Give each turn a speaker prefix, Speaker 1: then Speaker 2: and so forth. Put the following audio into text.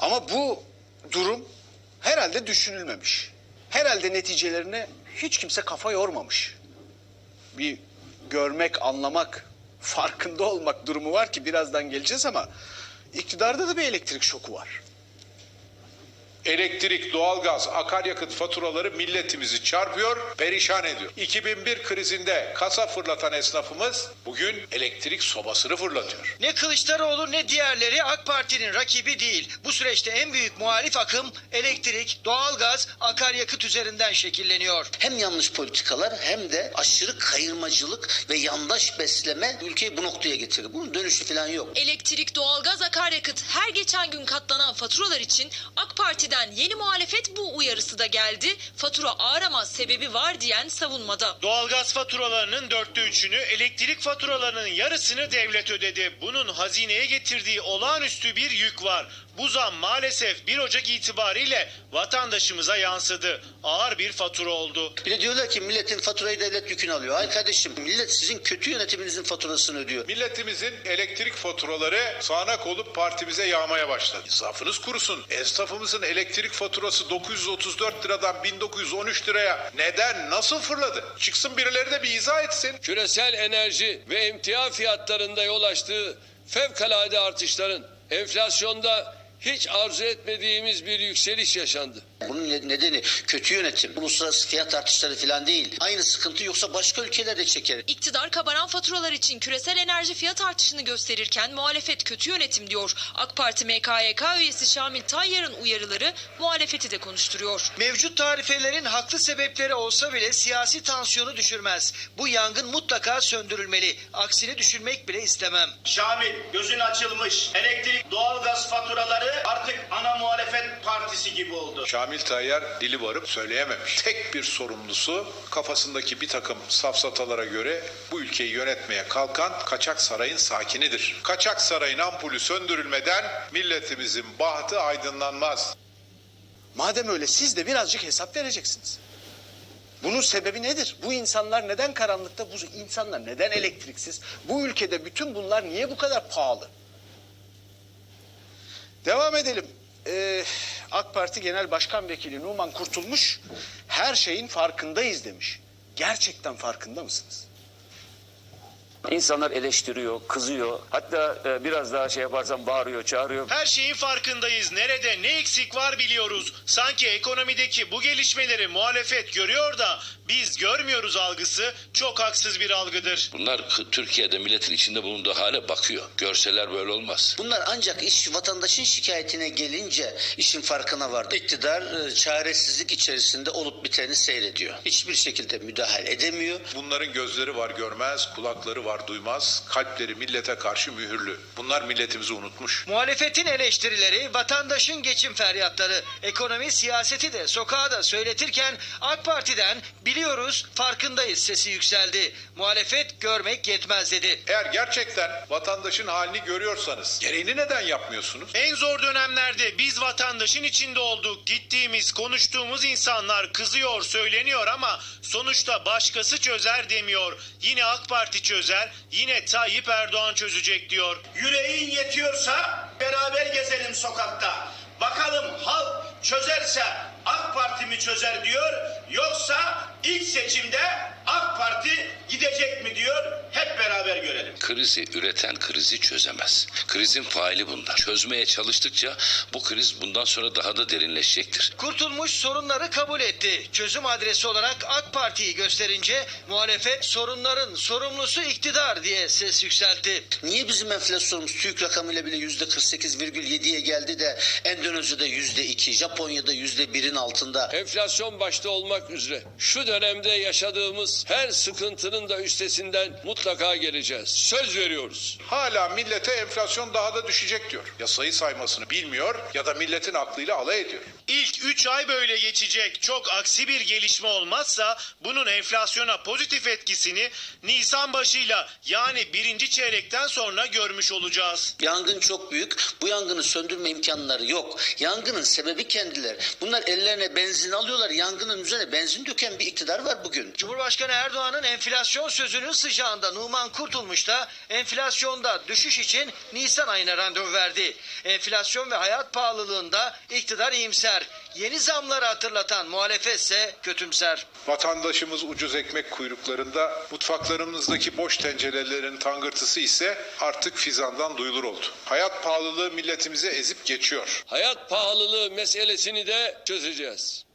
Speaker 1: Ama bu durum herhalde düşünülmemiş. Herhalde neticelerine hiç kimse kafa yormamış. Bir görmek, anlamak, farkında olmak durumu var ki birazdan geleceğiz ama iktidarda da bir elektrik şoku var.
Speaker 2: Elektrik, doğalgaz, akaryakıt faturaları milletimizi çarpıyor, perişan ediyor. 2001 krizinde kasa fırlatan esnafımız bugün elektrik sobasını fırlatıyor.
Speaker 3: Ne Kılıçdaroğlu ne diğerleri AK Parti'nin rakibi değil. Bu süreçte en büyük muhalif akım elektrik, doğalgaz, akaryakıt üzerinden şekilleniyor.
Speaker 4: Hem yanlış politikalar hem de aşırı kayırmacılık ve yandaş besleme ülkeyi bu noktaya getirdi. Bunun dönüşü falan yok.
Speaker 5: Elektrik, doğalgaz, akaryakıt her geçen gün katlanan faturalar için AK Parti'den yeni muhalefet bu uyarısı da geldi. Fatura ağıramaz sebebi var diyen savunmada.
Speaker 6: Doğalgaz faturalarının dörtte üçünü, elektrik faturalarının yarısını devlet ödedi. Bunun hazineye getirdiği olağanüstü bir yük var. Bu zam maalesef 1 Ocak itibariyle vatandaşımıza yansıdı. Ağır bir fatura oldu.
Speaker 4: Bir de diyorlar ki milletin faturayı devlet yükünü alıyor. Hayır kardeşim millet sizin kötü yönetiminizin faturasını ödüyor.
Speaker 2: Milletimizin elektrik faturaları sağanak olup partimize yağmaya başladı. İnsafınız kurusun. Esnafımızın elektrik faturası 934 liradan 1913 liraya neden, nasıl fırladı? Çıksın birileri de bir izah etsin.
Speaker 7: küresel enerji ve emtia fiyatlarında yol açtığı fevkalade artışların enflasyonda hiç arzu etmediğimiz bir yükseliş yaşandı.
Speaker 4: Bunun ne- nedeni kötü yönetim. Uluslararası fiyat artışları falan değil. Aynı sıkıntı yoksa başka ülkelerde çeker.
Speaker 5: İktidar kabaran faturalar için küresel enerji fiyat artışını gösterirken muhalefet kötü yönetim diyor. AK Parti MKYK üyesi Şamil Tayyar'ın uyarıları muhalefeti de konuşturuyor.
Speaker 3: Mevcut tarifelerin haklı sebepleri olsa bile siyasi tansiyonu düşürmez. Bu yangın mutlaka söndürülmeli. Aksini düşünmek bile istemem.
Speaker 8: Şamil gözün açılmış. Elektrik, doğalgaz faturaları partisi gibi oldu.
Speaker 2: Şamil Tayyar dili varıp söyleyememiş. Tek bir sorumlusu kafasındaki bir takım safsatalara göre bu ülkeyi yönetmeye kalkan Kaçak Saray'ın sakinidir. Kaçak Saray'ın ampulü söndürülmeden milletimizin bahtı aydınlanmaz.
Speaker 1: Madem öyle siz de birazcık hesap vereceksiniz. Bunun sebebi nedir? Bu insanlar neden karanlıkta? Bu insanlar neden elektriksiz? Bu ülkede bütün bunlar niye bu kadar pahalı? Devam edelim. Ee, AK Parti Genel Başkan Vekili Numan Kurtulmuş her şeyin farkındayız demiş. Gerçekten farkında mısınız?
Speaker 9: İnsanlar eleştiriyor, kızıyor. Hatta e, biraz daha şey yaparsam bağırıyor, çağırıyor.
Speaker 6: Her şeyin farkındayız. Nerede ne eksik var biliyoruz. Sanki ekonomideki bu gelişmeleri muhalefet görüyor da biz görmüyoruz algısı çok haksız bir algıdır.
Speaker 10: Bunlar Türkiye'de milletin içinde bulunduğu hale bakıyor. Görseler böyle olmaz.
Speaker 4: Bunlar ancak iş vatandaşın şikayetine gelince işin farkına vardı. İktidar e, çaresizlik içerisinde olup biteni seyrediyor. Hiçbir şekilde müdahale edemiyor.
Speaker 2: Bunların gözleri var görmez, kulakları var duymaz, kalpleri millete karşı mühürlü. Bunlar milletimizi unutmuş.
Speaker 3: Muhalefetin eleştirileri, vatandaşın geçim feryatları, ekonomi siyaseti de sokağa da söyletirken AK Parti'den biliyoruz farkındayız sesi yükseldi. Muhalefet görmek yetmez dedi.
Speaker 2: Eğer gerçekten vatandaşın halini görüyorsanız gereğini neden yapmıyorsunuz?
Speaker 6: En zor dönemlerde biz vatandaşın içinde olduk. Gittiğimiz, konuştuğumuz insanlar kızıyor, söyleniyor ama sonuçta başkası çözer demiyor. Yine AK Parti çözer, yine Tayyip Erdoğan çözecek diyor.
Speaker 8: Yüreğin yetiyorsa beraber gezelim sokakta. Bakalım halk çözerse AK Parti mi çözer diyor yoksa ilk seçimde AK Parti gidecek mi diyor hep beraber görelim.
Speaker 10: Krizi üreten krizi çözemez. Krizin faili bunlar. Çözmeye çalıştıkça bu kriz bundan sonra daha da derinleşecektir.
Speaker 3: Kurtulmuş sorunları kabul etti. Çözüm adresi olarak AK Parti'yi gösterince muhalefet sorunların sorumlusu iktidar diye ses yükseltti.
Speaker 4: Niye bizim enflasyonumuz TÜİK rakamıyla bile yüzde 48,7'ye geldi de Endonezya'da yüzde 2, Japonya'da yüzde 1'in altında.
Speaker 7: Enflasyon başta olmak üzere şu dönemde yaşadığımız her sıkıntının da üstesinden mutlaka geleceğiz. Söz veriyoruz.
Speaker 2: Hala millete enflasyon daha da düşecek diyor. Ya sayı saymasını bilmiyor ya da milletin aklıyla alay ediyor.
Speaker 6: İlk 3 ay böyle geçecek. Çok aksi bir gelişme olmazsa bunun enflasyona pozitif etkisini Nisan başıyla yani birinci çeyrekten sonra görmüş olacağız.
Speaker 4: Yangın çok büyük. Bu yangını söndürme imkanları yok. Yangının sebebi kendileri. Bunlar ellerine benzin alıyorlar. Yangının üzerine benzin döken bir iktidar var bugün.
Speaker 3: Cumhurbaşkanı Erdoğan'ın enflasyon enflasyon sözünün sıcağında Numan Kurtulmuş da enflasyonda düşüş için Nisan ayına randevu verdi. Enflasyon ve hayat pahalılığında iktidar iyimser. Yeni zamları hatırlatan muhalefet ise kötümser.
Speaker 2: Vatandaşımız ucuz ekmek kuyruklarında, mutfaklarımızdaki boş tencerelerin tangırtısı ise artık fizandan duyulur oldu. Hayat pahalılığı milletimize ezip geçiyor.
Speaker 7: Hayat pahalılığı meselesini de çözeceğiz.